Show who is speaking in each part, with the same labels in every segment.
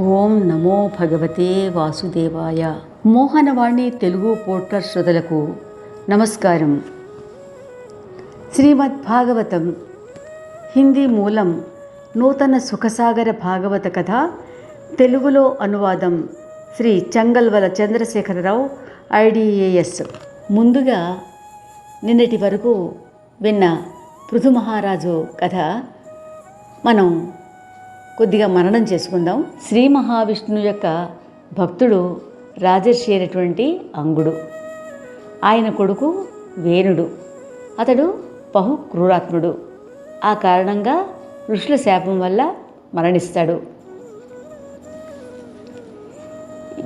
Speaker 1: ఓం నమో భగవతే వాసుదేవాయ. మోహనవాణి తెలుగు పోర్టల్ శ్రోతలకు నమస్కారం. శ్రీమద్ భాగవతం హిందీ మూలం నూతన సుఖసాగర భాగవత కథ తెలుగులో అనువాదం శ్రీ చంగల్వల చంద్రశేఖరరావు ఐడిఏఎస్. ముందుగా నిన్నటి వరకు విన్న పృథు మహారాజు కథ మనం కొద్దిగా మననం చేసుకుందాం. శ్రీ మహావిష్ణువు యొక్క భక్తుడు రాజర్షి అయినటువంటి అంగుడు. ఆయన కొడుకు వేణుడు. అతడు బహు క్రూరాత్ముడు ఆ కారణంగా ఋషుల శాపం వల్ల మరణిస్తాడు.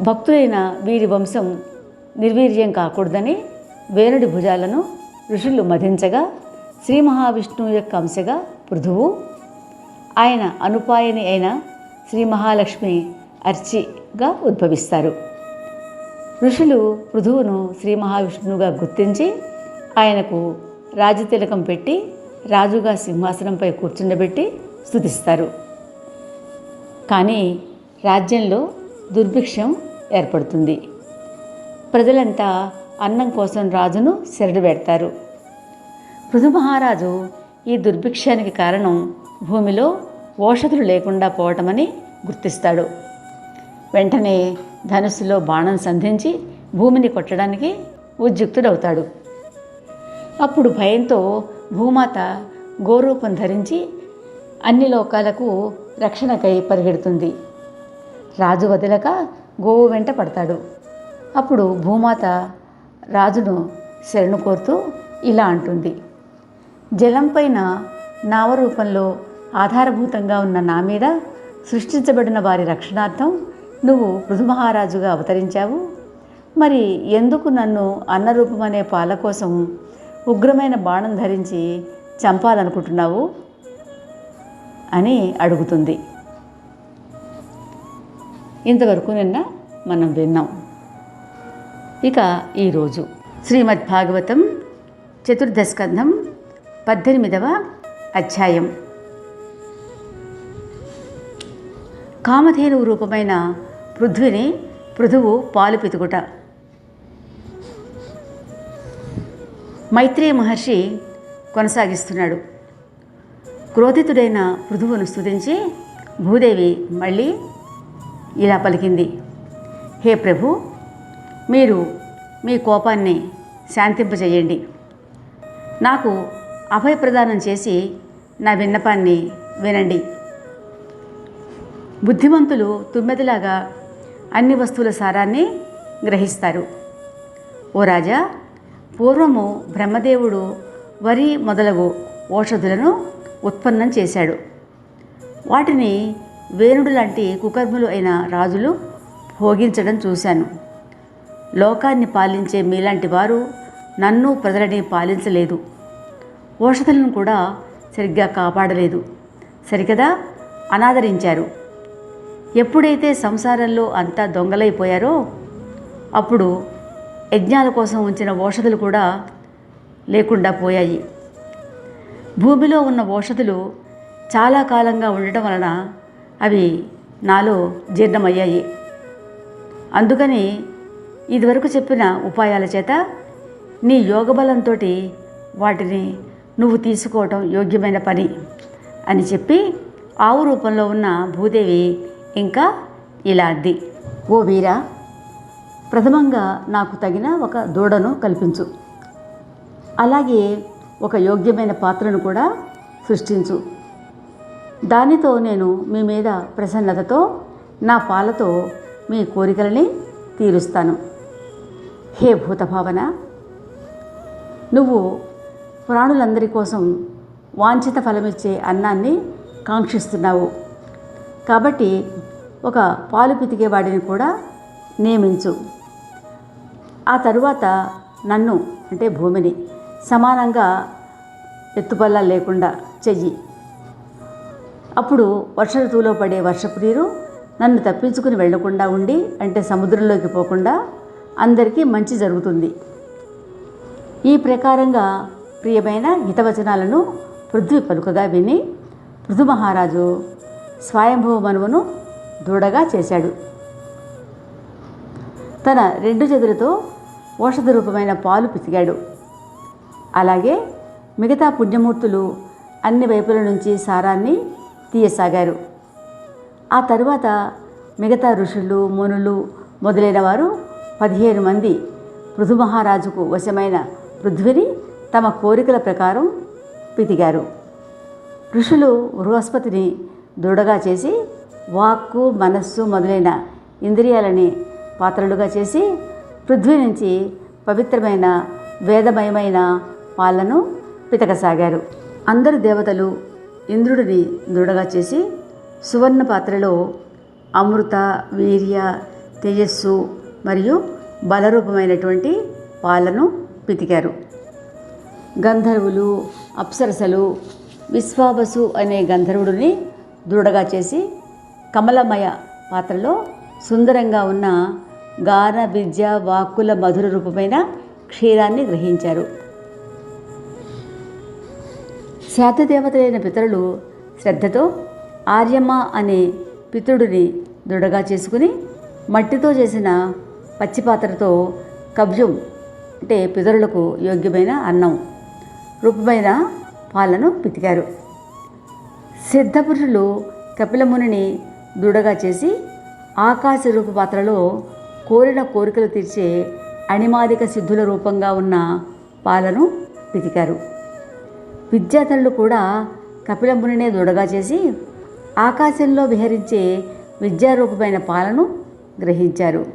Speaker 1: భక్తులైన వీరి వంశం నిర్వీర్యం కాకూడదని వేణుడి భుజాలను ఋషులు మధించగా శ్రీ మహావిష్ణువు యొక్క అంశగా పృథువు ఆయన అనుపాయని అయిన శ్రీ మహాలక్ష్మి అర్చిగా ఉద్భవిస్తారు. ఋషులు పృథువును శ్రీ మహావిష్ణువుగా గుర్తించి ఆయనకు రాజతిలకం పెట్టి రాజుగా సింహాసనంపై కూర్చుండబెట్టి స్థుతిస్తారు కానీ రాజ్యంలో దుర్భిక్షం ఏర్పడుతుంది. ప్రజలంతా అన్నం కోసం రాజును శరడు పెడతారు. పృథు మహారాజు ఈ దుర్భిక్షానికి కారణం భూమిలో ఓషధులు లేకుండా పోవటమని గుర్తిస్తాడు. వెంటనే ధనుస్సులో బాణం సంధించి భూమిని కొట్టడానికి ఉద్యుక్తుడవుతాడు. అప్పుడు భయంతో భూమాత గోరూపం ధరించి అన్ని లోకాలకు రక్షణకై పరిగెడుతుంది. రాజు వదలక గోవు వెంట పడతాడు. అప్పుడు భూమాత రాజును శరణు కోరుతూ ఇలా అంటుంది. జలంపైన నావరూపంలో ఆధారభూతంగా ఉన్న నా మీద సృష్టించబడిన వారి రక్షణార్థం నువ్వు పృథుమహారాజుగా అవతరించావు. మరి ఎందుకు నన్ను అన్నరూపమనే పాల కోసం ఉగ్రమైన బాణం ధరించి చంపాలనుకుంటున్నావు? అని అడుగుతుంది. ఇంతవరకు నిన్న మనం విన్నాం. ఇక ఈరోజు శ్రీమద్భాగవతం చతుర్దశకంధం పద్దెనిమిదవ అధ్యాయం. కామధేనువు రూపమైన పృథ్వీని పృథువు పాలు పితుకుట. మైత్రేయ మహర్షి కొనసాగిస్తున్నాడు. క్రోధితుడైన పృథువును స్థుతించి భూదేవి మళ్ళీ ఇలా పలికింది. హే ప్రభు మీరు మీ కోపాన్ని శాంతింపజేయండి. నాకు అభయప్రదానం చేసి నా విన్నపాన్ని వినండి. బుద్ధిమంతులు తుమ్మెదలాగా అన్ని వస్తువుల సారాన్ని గ్రహిస్తారు. ఓ రాజా పూర్వము బ్రహ్మదేవుడు వరి మొదలగు ఓషధులను ఉత్పన్నం చేశాడు. వాటిని వేణుడు లాంటి కుకర్ములు అయిన రాజులు భోగించడం చూశాను. లోకాన్ని పాలించే మీలాంటి వారు నన్ను ప్రజలని పాలించలేదు. ఓషధులను కూడా సరిగ్గా కాపాడలేదు. సరికదా? అనాదరించారు. ఎప్పుడైతే సంసారంలో అంతా దొంగలైపోయారో అప్పుడు యజ్ఞాల కోసం ఉంచిన ఓషధులు కూడా లేకుండా పోయాయి. భూమిలో ఉన్న ఓషధులు చాలా కాలంగా ఉండటం వలన అవి నాలో జీర్ణమయ్యాయి. అందుకని ఇదివరకు చెప్పిన ఉపాయాల చేత నీ యోగబలంతో వాటిని నువ్వు తీసుకోవటం యోగ్యమైన పని అని చెప్పి ఆవు రూపంలో ఉన్న భూదేవి ఇంకా ఇలా అద్ది ఓ వీరా ప్రథమంగా నాకు తగిన ఒక దూడను కల్పించు. అలాగే ఒక యోగ్యమైన పాత్రను కూడా సృష్టించు. దానితో నేను మీ మీద ప్రసన్నతతో నా పాలతో మీ కోరికలని తీరుస్తాను. హే భూతభావన నువ్వు ప్రాణులందరి కోసం వాంఛిత ఫలమిచ్చే అన్నాన్ని కాంక్షిస్తున్నావు. కాబట్టి ఒక పాలు పితికేవాడిని కూడా నియమించు. ఆ తరువాత నన్ను అంటే భూమిని సమానంగా ఎత్తుపల్లా లేకుండా చెయ్యి. అప్పుడు వర్ష ఋతువులో పడే వర్షపు నీరు నన్ను తప్పించుకుని వెళ్ళకుండా ఉండి అంటే సముద్రంలోకి పోకుండా అందరికీ మంచి జరుగుతుంది. ఈ ప్రకారంగా ప్రియమైన హితవచనాలను పృథ్వీ పలుకగా విని పృథు మహారాజు స్వయంభవ మనువును దూడగా చేశాడు. తన రెండు చేతులతో ఔషధ రూపమైన పాలు పిసిగాడు. అలాగే మిగతా పుణ్యమూర్తులు అన్ని వైపుల నుంచి సారాన్ని తీయసాగారు. ఆ తరువాత మిగతా ఋషులు మునులు మొదలైన వారు పదిహేను మంది పృథు మహారాజుకు వశమైన పృథ్వీని తమ కోరికల ప్రకారం పితిగారు. ఋషులు బృహస్పతిని దృఢగా చేసి వాక్కు మనస్సు మొదలైన ఇంద్రియాలని పాత్రలుగా చేసి పృథ్వీ నుంచి పవిత్రమైన వేదమయమైన పాలను పితకసాగారు. అందరు దేవతలు ఇంద్రుడిని దృఢగా చేసి సువర్ణ పాత్రలో అమృత వీర్య తేజస్సు మరియు బలరూపమైనటువంటి పాలను పితికారు. గంధర్వులు అప్సరసలు విశ్వాబసు అనే గంధర్వుడిని దృఢగా చేసి కమలమయ పాత్రలో సుందరంగా ఉన్న గాన విద్య వాక్కుల మధుర రూపమైన క్షీరాన్ని గ్రహించారు. శాతదేవతలైన పితరులు శ్రద్ధతో ఆర్యమ అనే పితృడిని దృఢగా చేసుకుని మట్టితో చేసిన పచ్చిపాత్రతో కబ్జం అంటే పితరులకు యోగ్యమైన అన్నం రూపమైన పాలను పితికారు. సిద్ధపురుషులు కపిలమునిని దృఢగా చేసి ఆకాశ రూప పాత్రలో కోరిన కోరికలు తీర్చే అణిమాదిక సిద్ధుల రూపంగా ఉన్న పాలను పితికారు. విద్యాధరులు కూడా కపిలమునినే దృఢగా చేసి ఆకాశంలో విహరించే విద్యారూపమైన పాలను గ్రహించారు.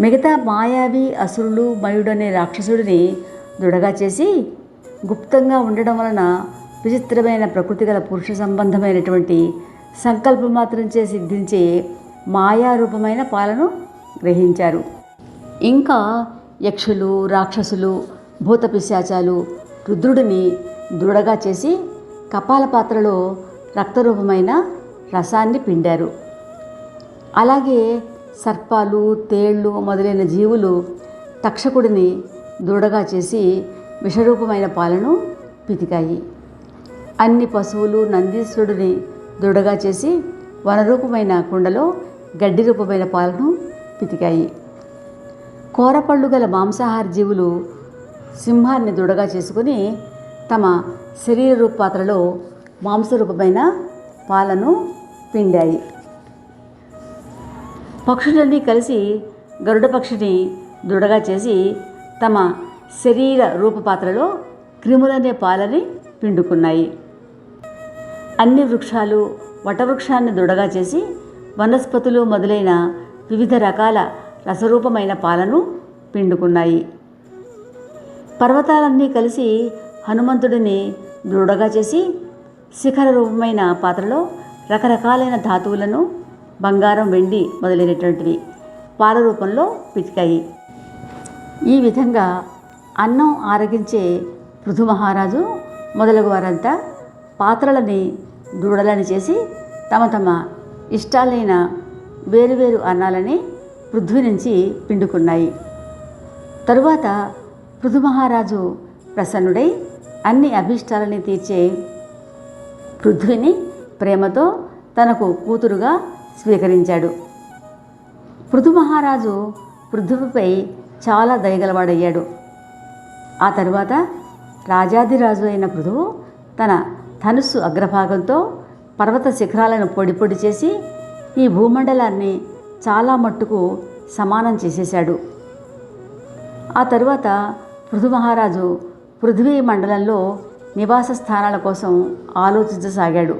Speaker 1: మిగతా మాయావి అసురులు మయుడనే రాక్షసుడిని దృఢగా చేసి గుప్తంగా ఉండడం వలన విచిత్రమైన ప్రకృతి గల పురుష సంబంధమైనటువంటి సంకల్పం చేసి సిద్ధించే మాయారూపమైన పాలను గ్రహించారు. ఇంకా యక్షులు రాక్షసులు భూతపిశాచాలు రుద్రుడిని దృఢగా చేసి కపాల పాత్రలో రక్తరూపమైన రసాన్ని పిండారు. అలాగే సర్పాలు తేళ్ళు మొదలైన జీవులు తక్షకుడిని దృఢగా చేసి విషరూపమైన పాలను పితికాయి. అన్ని పశువులు నందీశ్వరుడిని దృఢగా చేసి వనరూపమైన కుండలో గడ్డి రూపమైన పాలను పితికాయి. కోరపళ్ళు గల మాంసాహార జీవులు సింహాన్ని దృఢగా చేసుకుని తమ శరీర రూప పాత్రలో మాంసరూపమైన పాలను పిండాయి. పక్షులన్నీ కలిసి గరుడ పక్షిని దృఢగా చేసి తమ శరీర రూపపాత్రలో క్రిములనే పాలని పిండుకున్నాయి. అన్ని వృక్షాలు వటవృక్షాన్ని దృఢగా చేసి వనస్పతులు మొదలైన వివిధ రకాల రసరూపమైన పాలను పిండుకున్నాయి. పర్వతాలన్నీ కలిసి హనుమంతుడిని దృఢగా చేసి శిఖర రూపమైన పాత్రలో రకరకాలైన ధాతువులను బంగారం వెండి మొదలైనటువంటివి పాల రూపంలో పితికాయి. ఈ విధంగా అన్నం ఆరగించే పృథు మహారాజు మొదలగు వారంతా పాత్రలని దూడలని చేసి తమ తమ ఇష్టాలైన వేరువేరు అన్నాలని పృథ్వీ నుంచి పిండుకున్నాయి. తరువాత పృథు మహారాజు ప్రసన్నుడై అన్ని అభీష్టాలని తీర్చే పృథ్వీని ప్రేమతో తనకు కూతురుగా స్వీకరించాడు. పృథు మహారాజు పృథువుపై చాలా దయగలవాడయ్యాడు. ఆ తరువాత రాజాదిరాజు అయిన పృథువు తన ధనుస్సు అగ్రభాగంతో పర్వత శిఖరాలను పొడి పొడి చేసి ఈ భూమండలాన్ని చాలా మట్టుకు సమానం చేసేశాడు. ఆ తరువాత పృథు మహారాజు పృథ్వీ మండలంలో నివాస స్థానాల కోసం ఆలోచించసాగాడు.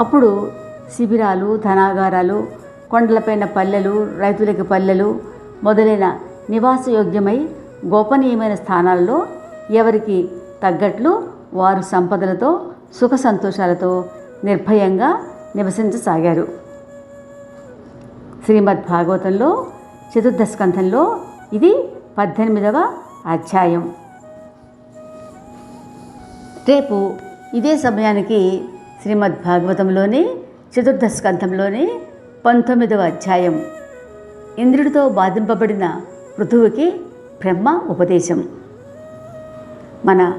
Speaker 1: అప్పుడు శిబిరాలు ధనాగారాలు కొండలపైన పల్లెలు రైతులకి పల్లెలు మొదలైన నివాసయోగ్యమై గోపనీయమైన స్థానాల్లో ఎవరికి తగ్గట్లు వారు సంపదలతో సుఖ సంతోషాలతో నిర్భయంగా నివసించసాగారు. శ్రీమద్ భాగవతంలో చతుర్థ స్కంధంలో ఇది పద్దెనిమిదవ అధ్యాయం. రేపు ఇదే సమయానికి శ్రీమద్ భాగవతంలోని చతుర్థ స్కంధంలోని పంతొమ్మిదవ అధ్యాయం. ఇంద్రుడితో బాధింపబడిన పృథువుకి బ్రహ్మ ఉపదేశం. మన